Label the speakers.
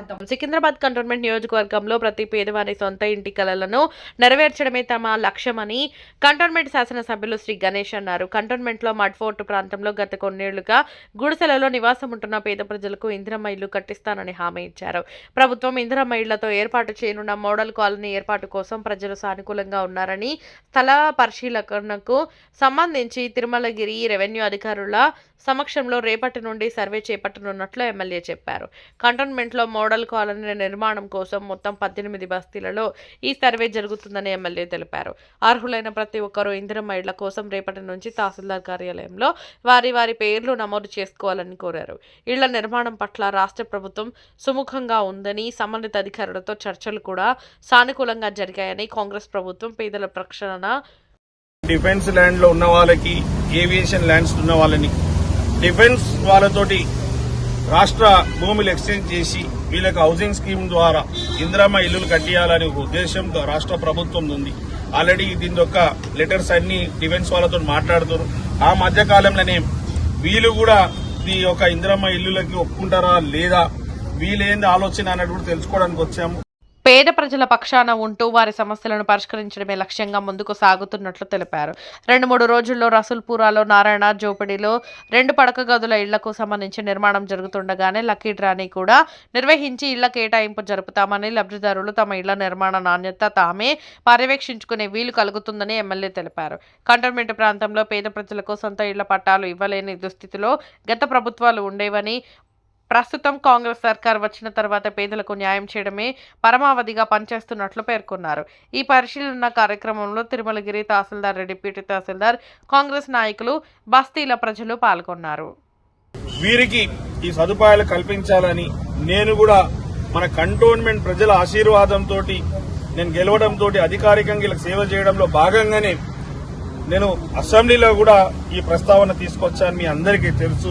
Speaker 1: స్వాగతం. సికింద్రాబాద్ కంటోన్మెంట్ నియోజకవర్గంలో ప్రతి పేదవారి సొంత ఇంటి కలలను నెరవేర్చడమే తమ లక్ష్యమని కంటోన్మెంట్ శాసనసభ్యులు శ్రీ గణేష్ అన్నారు. కంటోన్మెంట్లో మడ్ఫోర్ట్ ప్రాంతంలో గత కొన్నేళ్ళుగా గుడిసెలలో నివాసం ఉంటున్న పేద ప్రజలకు ఇందిరమ్మ ఇల్లు కట్టిస్తానని హామీ ఇచ్చారు. ప్రభుత్వం ఇందిరమ్మ ఇళ్ళతో ఏర్పాటు చేయనున్న మోడల్ కాలనీ ఏర్పాటు కోసం ప్రజలు సానుకూలంగా ఉన్నారని స్థల పరిశీలనకు సంబంధించి తిరుమలగిరి రెవెన్యూ అధికారుల సమక్షంలో రేపటి నుండి సర్వే చేపట్టనున్నట్లు ఎమ్మెల్యే చెప్పారు. కంటోన్మెంట్లో మోడల్ కాలనీ నిర్మాణం కోసం మొత్తం పద్దెనిమిది బస్తీలలో ఈ సర్వే జరుగుతుందని ఎమ్మెల్యే తెలిపారు. అర్హులైన ప్రతి ఒక్కరూ ఇందిరమ్మ ఇళ్ళ కోసం రేపటి నుంచి తహసీల్దార్ కార్యాలయంలో వారి వారి పేర్లు నమోదు చేసుకోవాలని కోరారు. ఇళ్ళ నిర్మాణం పట్ల రాష్ట్ర ప్రభుత్వం సుముఖంగా ఉందని సంబంధిత అధికారులతో చర్చలు కూడా సానుకూలంగా జరిగాయని కాంగ్రెస్ ప్రభుత్వం పేదల ప్రక్షాళన
Speaker 2: డిఫెన్స్ ల్యాండ్లో ఉన్న వాళ్ళకి ఏవియేషన్ ల్యాండ్స్ ఉన్న వాళ్ళని. డిఫెన్స్ వాళ్ళతోటి రాష్ట్ర భూములు ఎక్స్చేంజ్ చేసి వీళ్ళకి హౌసింగ్ స్కీమ్ ద్వారా ఇందిరమ్మ ఇల్లులు కట్టియాలనే ఒక ఉద్దేశంతో రాష్ట్ర ప్రభుత్వం ఉంది. ఆల్రెడీ దీని యొక్క లెటర్స్ అన్ని డిఫెన్స్ వాళ్ళతో మాట్లాడుతారు. ఆ మధ్య కాలంలోనే వీళ్ళు కూడా ఈ యొక్క ఇందిరమ్మ ఇల్లులకి ఒప్పుకుంటారా లేదా? వీళ్ళేంది ఆలోచన అన్నట్టు కూడా తెలుసుకోవడానికి వచ్చాము.
Speaker 1: పేద ప్రజల పక్షాన ఉంటూ వారి సమస్యలను పరిష్కరించడమే లక్ష్యంగా ముందుకు సాగుతున్నట్లు తెలిపారు. రెండు మూడు రోజుల్లో రసూల్పురాలో నారాయణ జోపిడిలో రెండు పడక గదుల ఇళ్ళకు సంబంధించి నిర్మాణం జరుగుతుండగానే లక్కీ డ్రాని కూడా నిర్వహించి ఇళ్ళ కేటాయింపు జరుపుతామని లబ్ధిదారులు తమ ఇళ్ళ నిర్మాణ నాణ్యత తామే పర్యవేక్షించుకునే వీలు కలుగుతుందని ఎమ్మెల్యే తెలిపారు. కంటోన్మెంట్ ప్రాంతంలో పేద ప్రజలకు సొంత ఇళ్ళ పట్టాలు ఇవ్వలేని దుస్థితిలో గత ప్రభుత్వాలు ఉండేవని ప్రస్తుతం కాంగ్రెస్ సర్కార్ వచ్చిన తర్వాత పేదలకు న్యాయం చేయడమే పరమావధిగా పనిచేస్తున్నట్లు పేర్కొన్నారు. ఈ పరిశీలన కార్యక్రమంలో తిరుమలగిరి తహసీల్దార్ డిప్యూటీ తహసీల్దార్ కాంగ్రెస్ నాయకులు బస్తీల ప్రజలు పాల్గొన్నారు.
Speaker 2: వీరికి ఈ సదుపాయాలు కల్పించాలని నేను కూడా మన కంటోన్మెంట్ ప్రజల ఆశీర్వాదంతో నేను గెలవడంతో అధికారికంగా వీళ్ళకి సేవ చేయడంలో భాగంగానే నేను అసెంబ్లీలో కూడా ఈ ప్రస్తావన తీసుకొచ్చాను మీ అందరికీ తెలుసు.